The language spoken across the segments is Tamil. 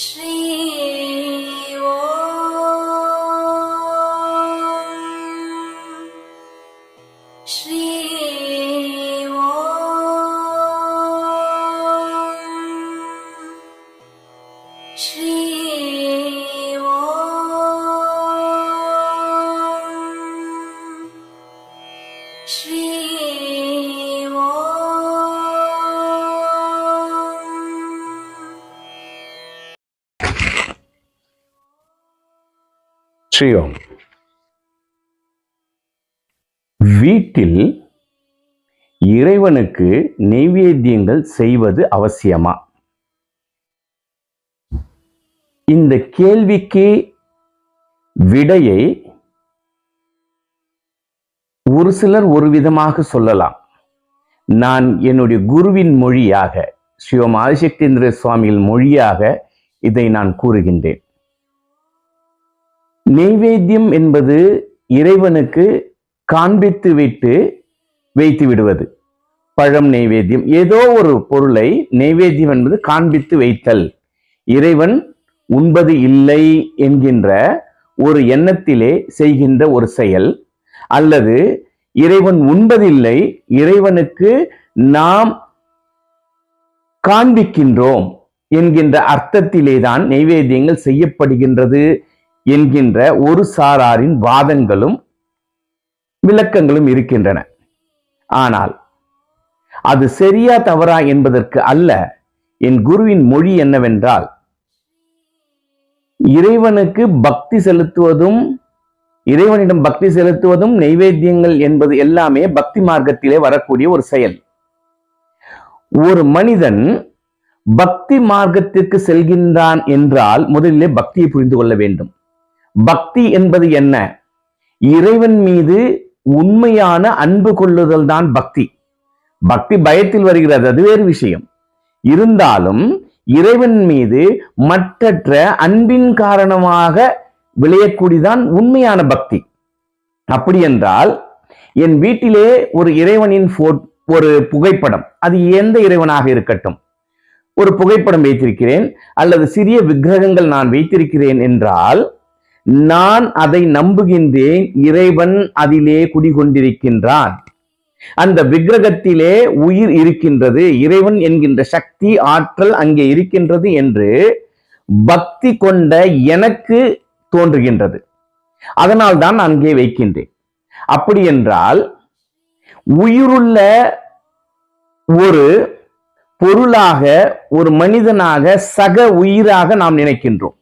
श्रीव श्रीम श्रीम श्री ஸ்ரீயோம் வீட்டில் இறைவனுக்கு நெய்வேத்தியங்கள் செய்வது அவசியமா? இந்த கேள்விக்கு விடையை ஒரு சிலர் ஒரு விதமாக சொல்லலாம். நான் என்னுடைய குருவின் மொழியாக ஸ்ரீ ஆதிசக்தேந்திர சுவாமியின் மொழியாக இதை நான் கூறுகின்றேன். நெய்வேத்தியம் என்பது இறைவனுக்கு காண்பித்து விட்டு வைத்து விடுவது. பழம் நெய்வேத்தியம். ஏதோ ஒரு பொருளை நெய்வேத்தியம் என்பது காண்பித்து வைத்தல். இறைவன் உண்பது இல்லை என்கின்ற ஒரு எண்ணத்திலே செய்கின்ற ஒரு செயல். அல்லது இறைவன் உண்பதில்லை இறைவனுக்கு நாம் காண்பிக்கின்றோம் என்கின்ற அர்த்தத்திலே தான் நெய்வேத்தியங்கள் செய்யப்படுகின்றது. என்கின்ற ஒரு சாராரின் வாதங்களும் விளக்கங்களும் இருக்கின்றன. ஆனால் அது சரியா தவறா என்பதற்கு அல்ல என் குருவின் மொழி என்னவென்றால் இறைவனுக்கு பக்தி செலுத்துவதும் இறைவனிடம் பக்தி செலுத்துவதும் நைவேத்தியங்கள் என்பது எல்லாமே பக்தி மார்க்கத்திலே வரக்கூடிய ஒரு செயல். ஒரு மனிதன் பக்தி மார்க்கத்திற்கு செல்கின்றான் என்றால் முதலிலே பக்தியை புரிந்து கொள்ள வேண்டும். பக்தி என்பது என்ன? இறைவன் மீது உண்மையான அன்பு கொள்ளுதல் தான் பக்தி. பக்தி பயத்தில் வருகிறது அது வேறு விஷயம். இருந்தாலும் இறைவன் மீது மற்றற்ற அன்பின் காரணமாக விளையக்கூடியதான் உண்மையான பக்தி. அப்படி என்றால் என் வீட்டிலே ஒரு இறைவனின் ஒரு புகைப்படம் அது எந்த இறைவனாக இருக்கட்டும். ஒரு புகைப்படம் வைத்திருக்கிறேன் அல்லது சிறிய விக்கிரகங்கள் நான் வைத்திருக்கிறேன் என்றால் நான் அதை நம்புகின்றேன் இறைவன் அதிலே குடிகொண்டிருக்கின்றான். அந்த விக்கிரகத்திலே உயிர் இருக்கின்றது இறைவன் என்கின்ற சக்தி ஆற்றல் அங்கே இருக்கின்றது என்று பக்தி கொண்ட எனக்கு தோன்றுகின்றது. அதனால் தான் அங்கே வைக்கின்றேன். அப்படி என்றால் உயிருள்ள ஒரு பொருளாக ஒரு மனிதனாக சக உயிராக நாம் நினைக்கின்றோம்.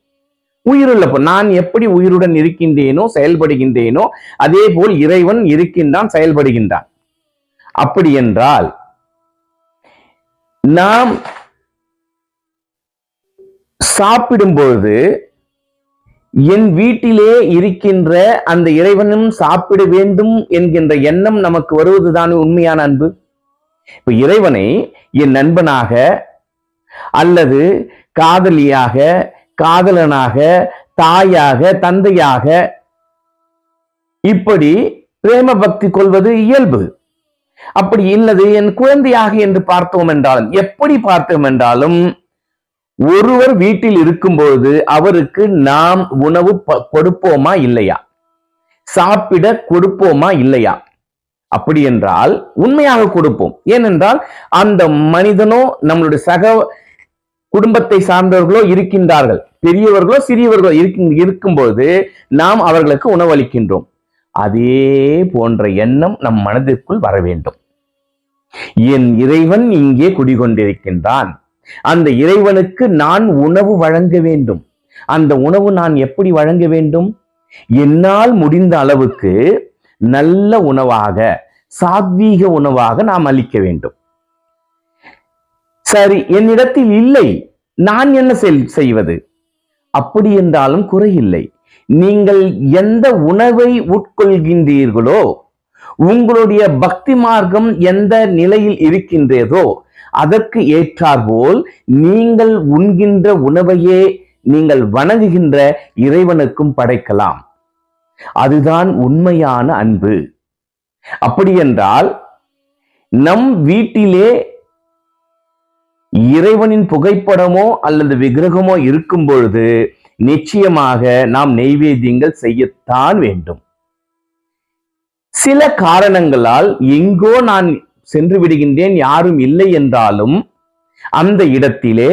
உயிருள்ள நான் எப்படி உயிருடன் இருக்கின்றேனோ செயல்படுகின்றேனோ அதே போல் இறைவன் இருக்கின்றான் செயல்படுகின்றான். அப்படி என்றால் நாம் சாப்பிடும்பொழுது என் வீட்டிலே இருக்கின்ற அந்த இறைவனும் சாப்பிட வேண்டும் என்கின்ற எண்ணம் நமக்கு வருவதுதான் உண்மையான அன்பு? இப்ப இறைவனை என் நண்பனாக அல்லது காதலியாக காதலனாக தாயாக தந்தையாக. இப்படி பிரேம பக்தி கொள்வது இயல்பு. அப்படி இல்லது என் குழந்தையாக என்று பார்த்தோம் என்றாலும் எப்படி பார்த்தோம் என்றாலும் ஒருவர் வீட்டில் இருக்கும்போது அவருக்கு நாம் உணவு ப- கொடுப்போமா இல்லையா? சாப்பிட கொடுப்போமா இல்லையா? அப்படி என்றால் உண்மையாக கொடுப்போம். ஏனென்றால் அந்த மனிதனோ நம்மளுடைய சக குடும்பத்தை சார்ந்தவர்களோ இருக்கின்றார்கள். பெரியவர்களோ சிறியவர்களோ இருக்கும் இருக்கும்போது நாம் அவர்களுக்கு உணவளிக்கின்றோம். அதே போன்ற எண்ணம் நம் மனதிற்குள் வர வேண்டும். என் இறைவன் இங்கே குடிகொண்டிருக்கின்றான். அந்த இறைவனுக்கு நான் உணவு வழங்க வேண்டும். அந்த உணவு நான் எப்படி வழங்க வேண்டும்? என்னால் முடிந்த அளவுக்கு நல்ல உணவாக சாத்வீக உணவாக நாம் அளிக்க வேண்டும். சரி என்னிடத்தில் இல்லை. நான் என்ன செல்- செய்வது? அப்படி என்றாலும் குறையில்லை. நீங்கள் எந்த உணவை உட்கொள்கின்றீர்களோ உங்களுடைய பக்தி மார்க்கம் எந்த நிலையில் இருக்கின்றதோ அதற்கு ஏற்றாற்போல் நீங்கள் உண்கின்ற உணவையே நீங்கள் வணங்குகின்ற இறைவனுக்கும் படைக்கலாம். அதுதான் உண்மையான அன்பு. அப்படி என்றால் நம் வீட்டிலே இறைவனின் புகைப்படமோ அல்லது விக்கிரகமோ இருக்கும் பொழுது நிச்சயமாக நாம் நெய்வேத்தியங்கள் செய்யத்தான் வேண்டும். சில காரணங்களால் எங்கோ நான் சென்று விடுகின்றேன் யாரும் இல்லை என்றாலும் அந்த இடத்திலே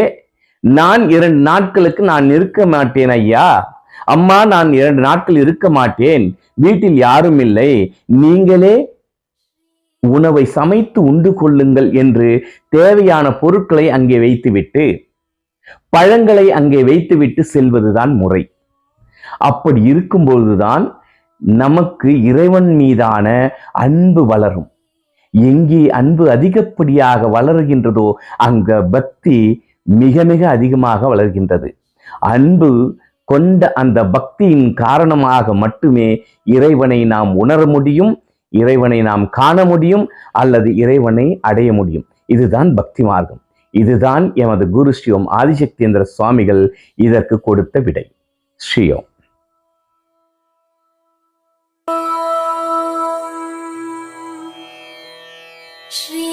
நான் இரண்டு நாட்களுக்கு நான் இருக்க மாட்டேன் ஐயா. அம்மா நான் இரண்டு நாட்கள் இருக்க மாட்டேன். வீட்டில் யாரும் இல்லை. நீங்களே உணவை சமைத்து உண்டு கொள்ளுங்கள் என்று தேவையான பொருட்களை அங்கே வைத்துவிட்டு பழங்களை அங்கே வைத்துவிட்டு செல்வதுதான் முறை. அப்படி இருக்கும்பொழுதுதான் நமக்கு இறைவன் மீதான அன்பு வளரும். எங்கே அன்பு அதிகப்படியாக வளர்கின்றதோ அங்க பக்தி மிக மிக அதிகமாக வளர்கின்றது. அன்பு கொண்ட அந்த பக்தியின் காரணமாக மட்டுமே இறைவனை நாம் உணர முடியும் இறைவனை நாம் காண முடியும் அல்லது இறைவனை அடைய முடியும். இதுதான் பக்தி மார்க்கம். இதுதான் எமது குரு ஸ்ரீயோம் ஆதிசக்தேந்திர சுவாமிகள் இதற்கு கொடுத்த விடை. ஸ்ரீயோம் ஸ்ரீ